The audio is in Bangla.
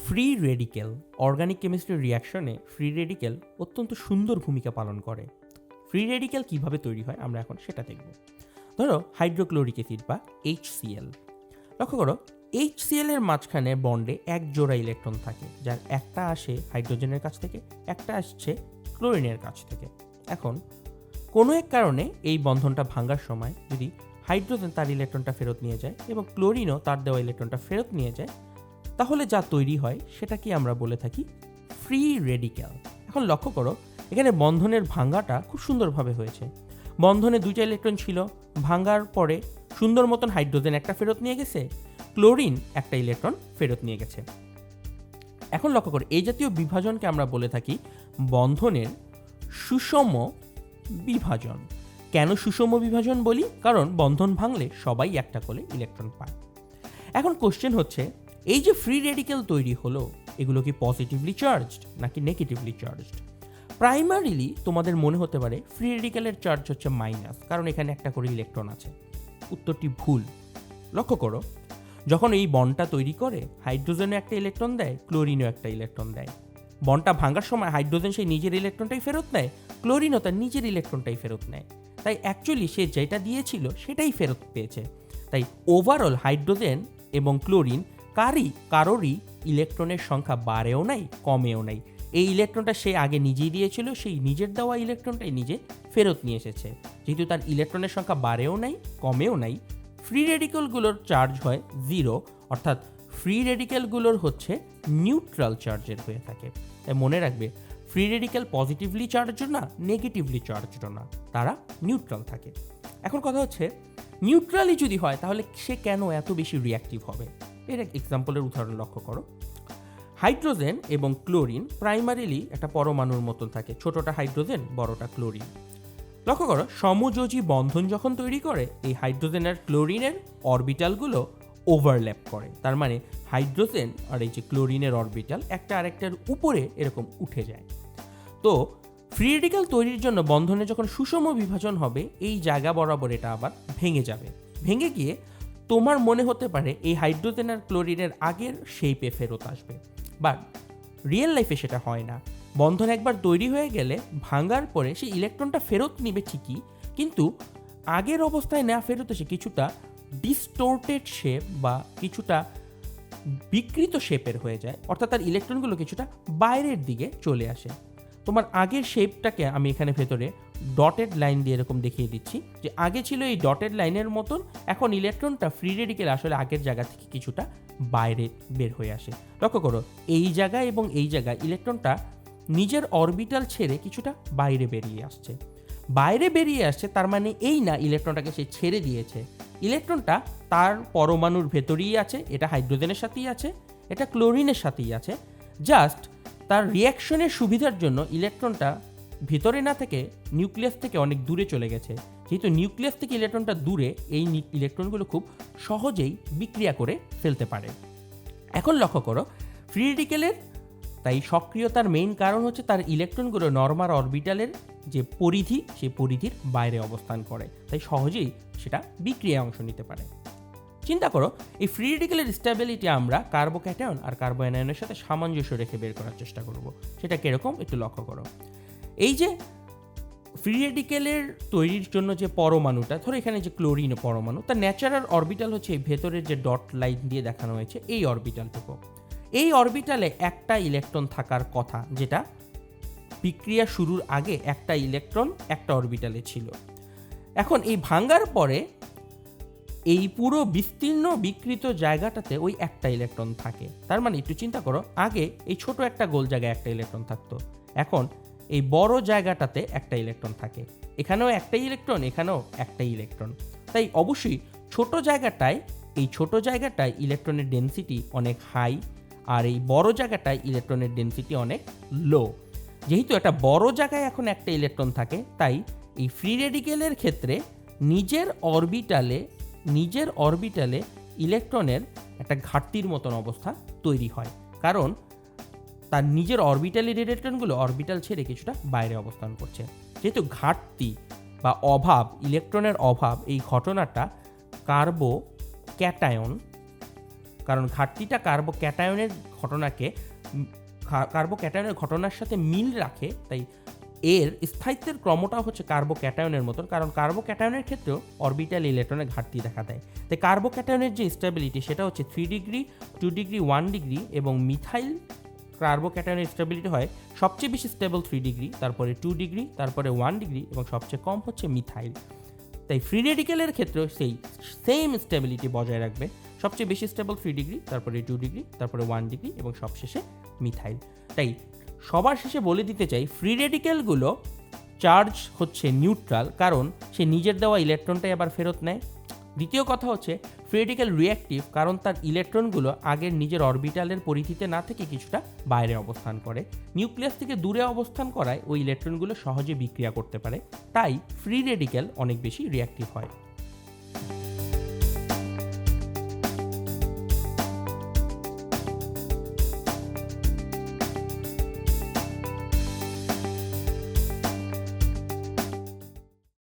ফ্রি রেডিকেল অর্গানিক কেমিস্ট্রি রিয়াকশনে ফ্রি রেডিকেল অত্যন্ত সুন্দর ভূমিকা পালন করে। ফ্রি রেডিকেল কীভাবে তৈরি হয় আমরা এখন সেটা দেখব। ধরো হাইড্রোক্লোরিক অ্যাসিড বা এইচসিএল লক্ষ্য করো এইচসিএল এর মাঝখানে বন্ডে এক জোড়া ইলেকট্রন থাকে, যার একটা আসে হাইড্রোজেনের কাছ থেকে, একটা আসছে ক্লোরিনের কাছ থেকে। এখন, কোনো এক কারণে এই বন্ধনটা ভাঙার সময় যদি হাইড্রোজেন তার ইলেকট্রনটা ফেরত নিয়ে যায় এবং ক্লোরিনও তার দেওয়া ইলেকট্রনটা ফেরত নিয়ে যায় তাহলে যা তৈরি হয় সেটাকে আমরা বলে থাকি ফ্রি রেডিক্যাল এখন লক্ষ্য করো, এখানে বন্ধনের ভাঙ্গাটা খুব সুন্দরভাবে হয়েছে। বন্ধনে দুইটা ইলেকট্রন ছিল, ভাঙ্গার পরে সুন্দর মতন হাইড্রোজেন একটা ফেরত নিয়ে গেছে ক্লোরিন একটা ইলেকট্রন ফেরত নিয়ে গেছে। এখন লক্ষ্য করো, এই জাতীয় বিভাজনকে আমরা বলে থাকি বন্ধনের সুষম বিভাজন। কেন সুষম বিভাজন বলি? কারণ বন্ধন ভাঙলে সবাই একটা করে ইলেকট্রন পায়। এখন কোশ্চেন হচ্ছে এই যে ফ্রি রেডিক্যাল তৈরি হলো, এগুলো কি পজিটিভলি চার্জড নাকি নেগেটিভলি চার্জড প্রাইমারিলি তোমাদের মনে হতে পারে ফ্রি রেডিক্যালের চার্জ হচ্ছে মাইনাস কারণ এখানে একটা করে ইলেকট্রন আছে। উত্তরটি ভুল। লক্ষ্য করো, যখন এই বনটা তৈরি করে হাইড্রোজেনও একটা ইলেকট্রন দেয় ক্লোরিনও একটা ইলেকট্রন দেয়। বনটা ভাঙার সময় হাইড্রোজেন সেই নিজের ইলেকট্রনটাই ফেরত নেয় ক্লোরিনও তার নিজের ইলেকট্রনটাই ফেরত নেয়। তাই অ্যাকচুয়ালি সে যেটা দিয়েছিল সেটাই ফেরত পেয়েছে। তাই ওভারঅল হাইড্রোজেন এবং ক্লোরিন কারই? কারোরই ইলেকট্রনের সংখ্যা বাড়েও নাই, কমেও নাই। এই ইলেকট্রনটা সে আগে নিজেই দিয়েছিল, সেই নিজের দেওয়া ইলেকট্রনটাই নিজে ফেরত নিয়ে এসেছে। যেহেতু তার ইলেকট্রনের সংখ্যা বাড়েও নাই, কমেও নাই ফ্রি রেডিক্যালগুলোর চার্জ হয় জিরো অর্থাৎ ফ্রি রেডিক্যালগুলোর হচ্ছে নিউট্রাল চার্জের হয়ে থাকে। তাই মনে রাখবে ফ্রি রেডিক্যাল পজিটিভলি চার্জড না নেগেটিভলি চার্জড না, তারা নিউট্রাল থাকে। এখন কথা হচ্ছে নিউট্রালি যদি হয়, তাহলে সে কেন এত বেশি রিয়াক্টিভ হবে? এর এক এক্সাম্পলের উদাহরণ লক্ষ্য করো। হাইড্রোজেন এবং ক্লোরিন প্রাইমারিলি একটা পরমাণুর মতন থাকে, ছোটটা হাইড্রোজেন, বড়টা ক্লোরিন। লক্ষ্য করো, সমযোজী বন্ধন যখন তৈরি করে, এই হাইড্রোজেন আর ক্লোরিনের অরবিটালগুলো ওভারল্যাপ করে। তার মানে হাইড্রোজেন আর এই যে ক্লোরিনের অরবিটাল একটা আরেকটার উপরে এরকম উঠে যায়। তো ফ্রি রেডিক্যাল তৈরির জন্য বন্ধনে যখন সুষম বিভাজন হবে, এই জায়গা বরাবর এটা আবার ভেঙে যাবে। ভেঙে গিয়ে তোমার মনে হতে পারে এই হাইড্রোজেন আর ক্লোরিনের আগের শেপে ফেরত আসবে। বাট রিয়েল লাইফে সেটা হয় না। বন্ধন একবার তৈরি হয়ে গেলে, ভাঙার পরে সে ইলেকট্রনটা ফেরত নিবে ঠিকই, কিন্তু আগের অবস্থায় না ফেরত এসে কিছুটা ডিস্টোর্টেড শেপ বা কিছুটা বিকৃত শেপের হয়ে যায়, অর্থাৎ তার ইলেকট্রনগুলো কিছুটা বাইরের দিকে চলে আসে। তোমার আগের শেপটাকে আমি এখানে ভেতরে ডটেড লাইন দিয়ে এরকম দেখিয়ে দিচ্ছি যে আগে ছিল এই ডটেড লাইনের মতন, এখন ইলেকট্রনটা ফ্রি রেডিকেল আসলে আগের জায়গা থেকে কিছুটা বাইরে বের হয়ে আসে। লক্ষ্য করো, এই জায়গায় এবং এই জায়গায় ইলেকট্রনটা নিজের অরবিটাল ছেড়ে কিছুটা বাইরে বেরিয়ে আসছে। বাইরে বেরিয়ে আসছে, তার মানে এই না ইলেকট্রনটাকে সে ছেড়ে দিয়েছে। ইলেকট্রনটা তার পরমাণুর ভেতরেই আছে, এটা হাইড্রোজেনের সাথেই আছে, এটা ক্লোরিনের সাথেই আছে। জাস্ট তার রিয়াকশনের সুবিধার জন্য ইলেকট্রনটা ভিতরে না থেকে নিউক্লিয়াস থেকে অনেক দূরে চলে গেছে। যেহেতু নিউক্লিয়াস থেকে ইলেকট্রনটা দূরে, এই ইলেকট্রনগুলো খুব সহজেই বিক্রিয়া করে ফেলতে পারে। এখন লক্ষ্য করো ফ্রি রেডিকেলের তাই সক্রিয়তার মেইন কারণ হচ্ছে তার ইলেকট্রনগুলো নর্মাল অরবিটালের যে পরিধি, সেই পরিধির বাইরে অবস্থান করে। তাই সহজেই সেটা বিক্রিয়ায় অংশ নিতে পারে। চিন্তা করো, এই ফ্রি রেডিকেলের স্টেবিলিটি আমরা কার্বোক্যাটায়ন আর কার্বোঅ্যানায়নের সাথে সামঞ্জস্য রেখে বের করার চেষ্টা করব। সেটা কীরকম একটু লক্ষ্য করো। এই যে ফ্রি রেডিকেলের তৈরির জন্য যে পরমাণুটা, ধরো এখানে যে ক্লোরিন পরমাণু, তার ন্যাচারাল অরবিটাল হচ্ছে এই ভেতরের যে ডট লাইন দিয়ে দেখানো হয়েছে, এই অরবিটালটুকু এই অরবিটালে একটা ইলেকট্রন থাকার কথা, যেটা বিক্রিয়া শুরুর আগে একটা ইলেকট্রন একটা অরবিটালে ছিল। এখন এই ভাঙ্গার পরে এই পুরো বিস্তীর্ণ বিকৃত জায়গাটাতে ওই একটা ইলেকট্রন থাকে। তার মানে একটু চিন্তা করো, আগে এই ছোট একটা গোল জায়গায় একটা ইলেকট্রন থাকতো। এখন এই বড় জায়গাটাতে একটা ইলেকট্রন থাকে। এখানেও একটাই ইলেকট্রন এখানেও একটাই ইলেকট্রন তাই অবশ্যই ছোট জায়গাটায়, এই ছোট জায়গাটায় ইলেকট্রনের ডেন্সিটি অনেক হাই আর এই বড় জায়গাটায় ইলেকট্রনের ডেন্সিটি অনেক লো যেহেতু একটা বড় জায়গায় এখন একটা ইলেকট্রন থাকে, তাই এই ফ্রি রেডিকেলের ক্ষেত্রে নিজের অরবিটালে নিজের অরবিটালে ইলেকট্রনের একটা ঘাটতির মতন অবস্থা তৈরি হয়। কারণ তার নিজের অরবিটালের ইলেকট্রনগুলো, অরবিটাল ছেড়ে কিছুটা বাইরে অবস্থান করছে। যেহেতু ঘাটতি বা অভাব, ইলেকট্রনের অভাব, এই ঘটনাটা কার্বো ক্যাটায়ন কারণ ঘাটতিটা কার্বো ক্যাটায়নের ঘটনাকে কার্বো ক্যাটায়নের ঘটনার সাথে মিল রাখে, তাই এর স্থায়িত্বের ক্রমটা হচ্ছে কার্বো ক্যাটায়নের মতন, কারণ কার্বো ক্যাটায়নের ক্ষেত্রেও অরবিটাল ইলেকট্রনের ঘাটতি দেখা দেয়। তাই কার্বো ক্যাটায়নের যে স্টেবিলিটি সেটা হচ্ছে three degree two degree one degree এবং মিথাইল কার্বো ক্যাটায়নের স্টেবিলিটি হয় সবচেয়ে বেশি স্টেবল থ্রি ডিগ্রি তারপরে টু ডিগ্রি তারপরে ওয়ান ডিগ্রি এবং সবচেয়ে কম হচ্ছে মিথাইল তাই ফ্রি রেডিকেলের ক্ষেত্রেও সেই সেম স্টেবিলিটি বজায় রাখবে। সবচেয়ে বেশি স্টেবল থ্রি ডিগ্রি তারপরে টু ডিগ্রি তারপরে ওয়ান ডিগ্রি এবং সবশেষে মিথাইল তাই সবার শেষে বলে দিতে চাই ফ্রি রেডিকেলগুলো চার্জ হচ্ছে নিউট্রাল কারণ সে নিজের দেওয়া ইলেকট্রনটাই আবার ফেরত নেয়। দ্বিতীয় কথা হচ্ছে ফ্রি রেডিকেল রিঅ্যাক্টিভ কারণ তার ইলেকট্রনগুলো আগের নিজের অরবিটালের পরিধিতে না থেকে কিছুটা বাইরে অবস্থান করে। নিউক্লিয়াস থেকে দূরে অবস্থান করায় ওই ইলেকট্রনগুলো সহজে বিক্রিয়া করতে পারে। তাই ফ্রি রেডিকেল অনেক বেশি রিঅ্যাক্টিভ হয়।